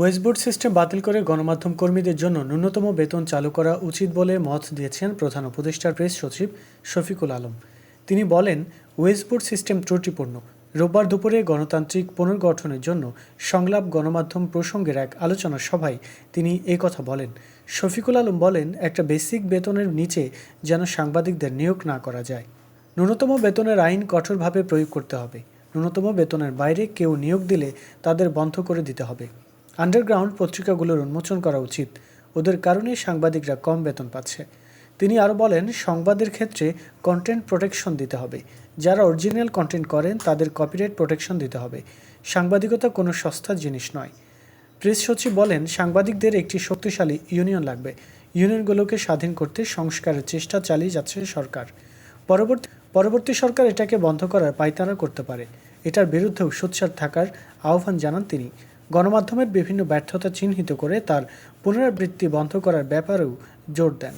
ওয়েস্টবোর্ড system বাতিল করে গণমাধ্যম কর্মীদের জন্য ন্যূনতম বেতন চালু করা উচিত বলে মত দিয়েছেন প্রধান উপদেষ্টার প্রেস সচিব শফিকুল আলম। তিনি বলেন, ওয়েস্টবোর্ড সিস্টেম ত্রুটিপূর্ণ। রোববার দুপুরে গণতান্ত্রিক পুনর্গঠনের জন্য সংলাপ গণমাধ্যম প্রসঙ্গের এক আলোচনা সভায় তিনি কথা বলেন। শফিকুল আলম বলেন, একটা বেসিক বেতনের নিচে যেন সাংবাদিকদের নিয়োগ না করা যায়। ন্যূনতম বেতনের আইন কঠোরভাবে প্রয়োগ করতে হবে। ন্যূনতম বেতনের বাইরে কেউ নিয়োগ দিলে তাদের বন্ধ করে দিতে হবে। আন্ডারগ্রাউন্ড পত্রিকাগুলোর উন্মোচন করা উচিত। ওদের কারণে সাংবাদিকরা কম বেতন পাচ্ছে। তিনি আরও বলেন, সংবাদের ক্ষেত্রে কন্টেন্ট প্রোটেকশন দিতে হবে। যারা অরিজিনাল কন্টেন্ট করেন, তাদের কপিরাইট প্রোটেকশন দিতে হবে। সাংবাদিকতা কোনো সস্তা জিনিস নয়। প্রেস সচিব বলেন, সাংবাদিকদের একটি শক্তিশালী ইউনিয়ন লাগবে। ইউনিয়নগুলোকে স্বাধীন করতে সংস্কারের চেষ্টা চালিয়ে যাচ্ছে সরকার। পরবর্তী পরবর্তী সরকার এটাকে বন্ধ করার পায়তারা করতে পারে। এটার বিরুদ্ধেও সোচ্চার থাকার আহ্বান জানান তিনি। গণমাধ্যমের বিভিন্ন ব্যর্থতা চিহ্নিত করে তার পুনরাবৃত্তি বন্ধ করার ব্যাপারেও জোর দেন।